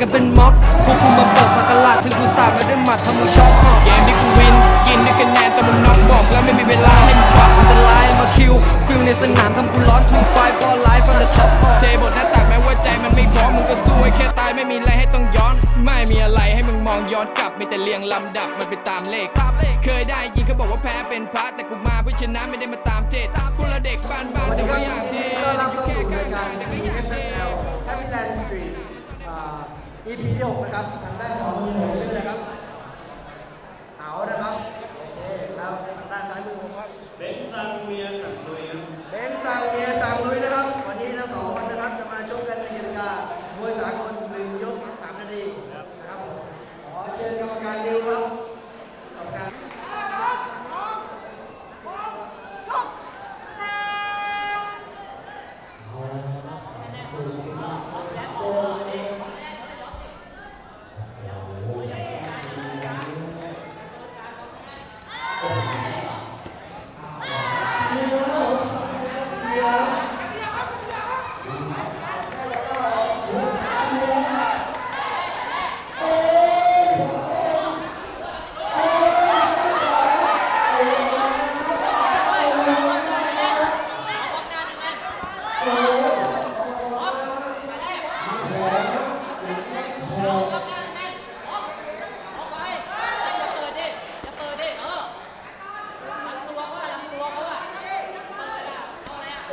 กันเป็นม็อบพวกกูมาเปิดสักการะถึงกูสาดมาด้หมัดทำมึงช็อกเกมที่กูวินกินด้วยคะแนนแต่มึงน็อกบอกแล้วไม่มีเวลาให้มึงปรับอันตรายมาคิวฟิลในสนามทำกูร้อน two five for life from the top อะเทบทหน้าตักแม้ว่าใจมันไม่พร้อมมึงก็สู้ให้แค่ตายไม่มีอะไรให้ต้องย้อน ไม่มีอะไรให้มึงมองย้อนกลับมีแต่เรียงลำดับมันไปตามเลขเคยได้ยินเขาบอกว่าแพ้เป็นพระแต่กูมาเพื่อชนะไม่ได้มาตามเจตพวกเราเด็กบ้านบ้านๆแต่ว่าอยากเทต้อยู่แค่ข้างราย EP ที่6นะครับทางด้านขวามือผมชื่ออะไรครับเต๋านะครับโอเคแล้วทางด้านซ้ายมือผมครับเบนซังเมียสัง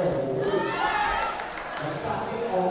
โอ้โหหลังจากนี้ออก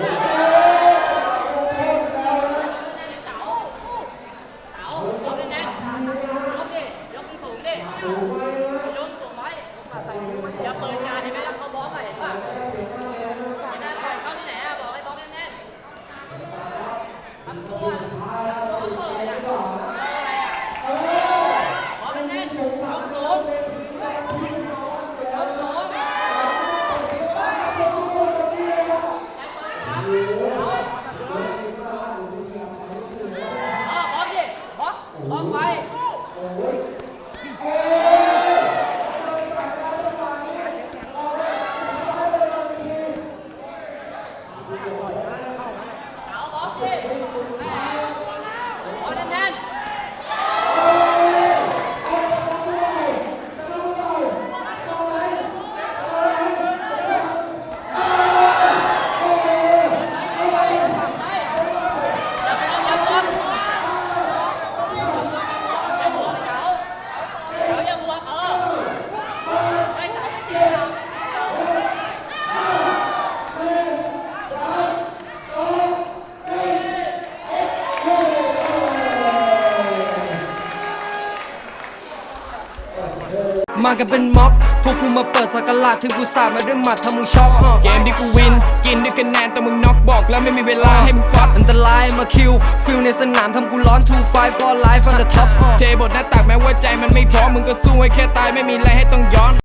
ย่าเปิดงานเห็นไหมแล้วเขาบล็อกอะเห็นป่ะไม่น่าต่อยเข้าที่ไหนอะบอกให้บล็อกแน่น ๆทำตัวชอบเปิดอะอะไรอะบล็อกแน่นๆชอบโน้มชอบโน้มเออบล็อกดิบล็อกบล็อกไฟ เอาบล็อกสิแม่บล็อกแน่นๆ มากันเป็นม็อบ พวกกูมาเปิดสักลาดถึงกูสาดมาด้วยหมัดทำมึงช็อกเกมที่กูวิน กินด้วยคะแนนแต่มึงน็อกบอกแล้วไม่มีเวลาให้มึงปรับอันตรายมาคิว ฟิลในสนามทำกูร้อน two five for life from the top อะเทบทหน้าตักแม้ว่าใจมันไม่พร้อมมึงก็สู้ให้แค่ตายไม่มีอะไรให้ต้องย้อน